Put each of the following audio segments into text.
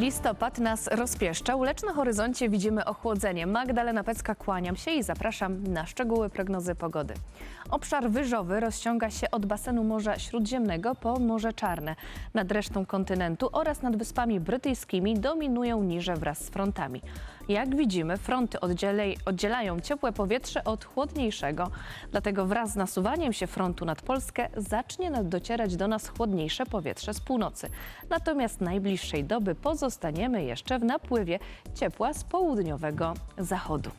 Listopad nas rozpieszczał, lecz na horyzoncie widzimy ochłodzenie. Magdalena Pecka, kłaniam się i zapraszam na szczegóły prognozy pogody. Obszar wyżowy rozciąga się od basenu Morza Śródziemnego po Morze Czarne. Nad resztą kontynentu oraz nad Wyspami Brytyjskimi dominują niże wraz z frontami. Jak widzimy, fronty oddzielają ciepłe powietrze od chłodniejszego. Dlatego wraz z nasuwaniem się frontu nad Polskę zacznie docierać do nas chłodniejsze powietrze z północy. Natomiast najbliższej doby pozostaniemy jeszcze w napływie ciepła z południowego zachodu.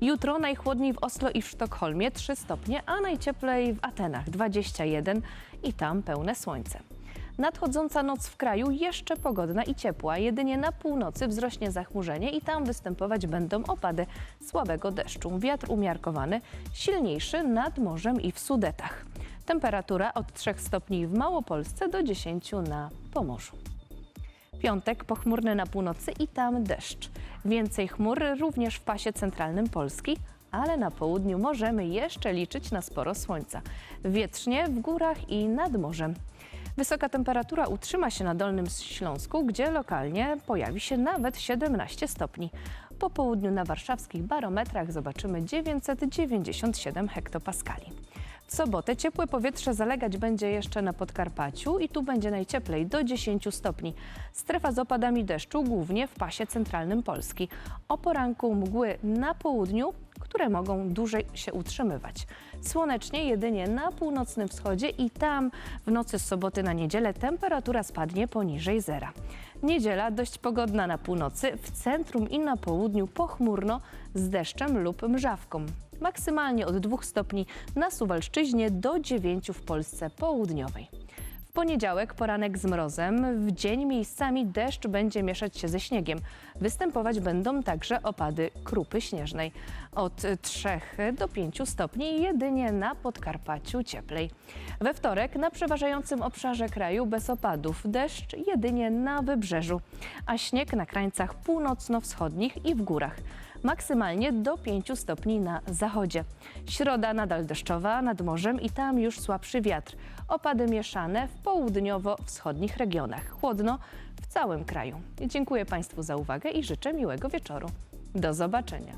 Jutro najchłodniej w Oslo i w Sztokholmie 3 stopnie, a najcieplej w Atenach 21 i tam pełne słońce. Nadchodząca noc w kraju jeszcze pogodna i ciepła. Jedynie na północy wzrośnie zachmurzenie i tam występować będą opady słabego deszczu. Wiatr umiarkowany, silniejszy nad morzem i w Sudetach. Temperatura od 3 stopni w Małopolsce do 10 na Pomorzu. Piątek pochmurny na północy i tam deszcz. Więcej chmur również w pasie centralnym Polski, ale na południu możemy jeszcze liczyć na sporo słońca. Wietrznie w górach i nad morzem. Wysoka temperatura utrzyma się na Dolnym Śląsku, gdzie lokalnie pojawi się nawet 17 stopni. Po południu na warszawskich barometrach zobaczymy 997 hektopaskali. W sobotę ciepłe powietrze zalegać będzie jeszcze na Podkarpaciu i tu będzie najcieplej do 10 stopni. Strefa z opadami deszczu głównie w pasie centralnym Polski. O poranku mgły na południu, które mogą dłużej się utrzymywać. Słonecznie jedynie na północnym wschodzie i tam w nocy z soboty na niedzielę temperatura spadnie poniżej zera. Niedziela dość pogodna na północy, w centrum i na południu pochmurno z deszczem lub mrzawką. Maksymalnie od 2 stopni na Suwalszczyźnie do 9 w Polsce południowej. W poniedziałek poranek z mrozem, w dzień miejscami deszcz będzie mieszać się ze śniegiem. Występować będą także opady krupy śnieżnej. Od 3 do 5 stopni jedynie na Podkarpaciu cieplej. We wtorek na przeważającym obszarze kraju bez opadów. Deszcz jedynie na wybrzeżu, a śnieg na krańcach północno-wschodnich i w górach maksymalnie do 5 stopni na zachodzie. Środa nadal deszczowa nad morzem i tam już słabszy wiatr. Opady mieszane w południowo-wschodnich regionach. Chłodno w całym kraju. Dziękuję Państwu za uwagę i życzę miłego wieczoru. Do zobaczenia.